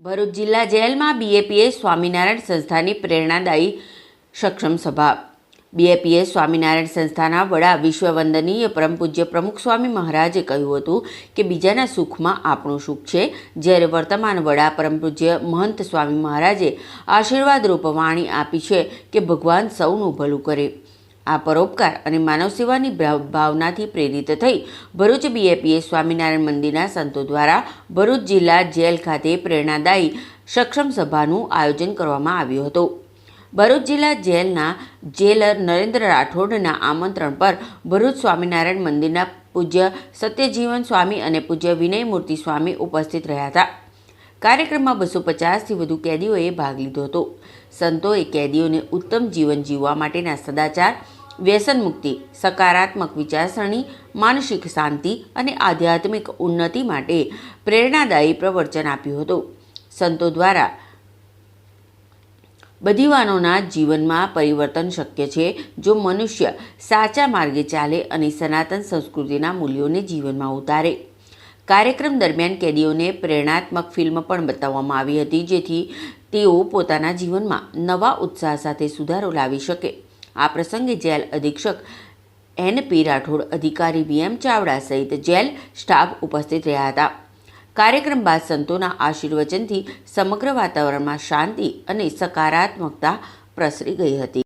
ભરૂચ જિલ્લા જેલમાં બીએપીએ સ્વામિનારાયણ સંસ્થાની પ્રેરણાદાયી સક્ષમ સભા. બીએપીએ સ્વામિનારાયણ સંસ્થાના વડા વિશ્વવંદનીય પરમ પૂજ્ય પ્રમુખ સ્વામી મહારાજે કહ્યું હતું કે બીજાના સુખમાં આપણું સુખ છે. જ્યારે વર્તમાન વડા પરમ પૂજ્ય મહંત સ્વામી મહારાજે આશીર્વાદરૂપ વાણી આપી છે કે ભગવાન સૌનું ભલું કરે. આ પરોપકાર અને માનવ સેવાની ભાવ- ભાવનાથી પ્રેરિત થઈ ભરૂચ બીએપીએ સ્વામિનારાયણ મંદિરના સંતો દ્વારા ભરૂચ જિલ્લા જેલ ખાતે પ્રેરણાદાયી સક્ષમ સભાનું આયોજન કરવામાં આવ્યું હતું. ભરૂચ જિલ્લા જેલના જેલર નરેન્દ્ર રાઠોડના આમંત્રણ પર ભરૂચ સ્વામિનારાયણ મંદિરના પૂજ્ય સત્યજીવન સ્વામી અને પૂજ્ય વિનયમૂર્તિ સ્વામી ઉપસ્થિત રહ્યા હતા. કાર્યક્રમમાં બસો પચાસથી વધુ કેદીઓએ ભાગ લીધો હતો. સંતોએ કેદીઓને ઉત્તમ જીવન જીવવા માટેના સદાચાર વ્યસન મુક્તિ સકારાત્મક વિચારસરણી, માનસિક શાંતિ અને આધ્યાત્મિક ઉન્નતિ માટે પ્રેરણાદાયી પ્રવચન આપ્યું હતું. સંતો દ્વારા બધીવાનોના જીવનમાં પરિવર્તન શક્ય છે. જો મનુષ્ય સાચા માર્ગે ચાલે અને સનાતન સંસ્કૃતિના મૂલ્યોને જીવનમાં ઉતારે. કાર્યક્રમ દરમિયાન કેદીઓને પ્રેરણાત્મક ફિલ્મ પણ બતાવવામાં આવી હતી, જેથી તેઓ પોતાના જીવનમાં નવા ઉત્સાહ સાથે સુધારો લાવી શકે. આ પ્રસંગે જેલ અધિક્ષક એન પી રાઠોડ, અધિકારી વીએમ ચાવડા સહિત જેલ સ્ટાફ ઉપસ્થિત રહ્યા હતા. કાર્યક્રમ બાદ સંતોના આશીર્વચનથી સમગ્ર વાતાવરણમાં શાંતિ અને સકારાત્મકતા પ્રસરી ગઈ હતી.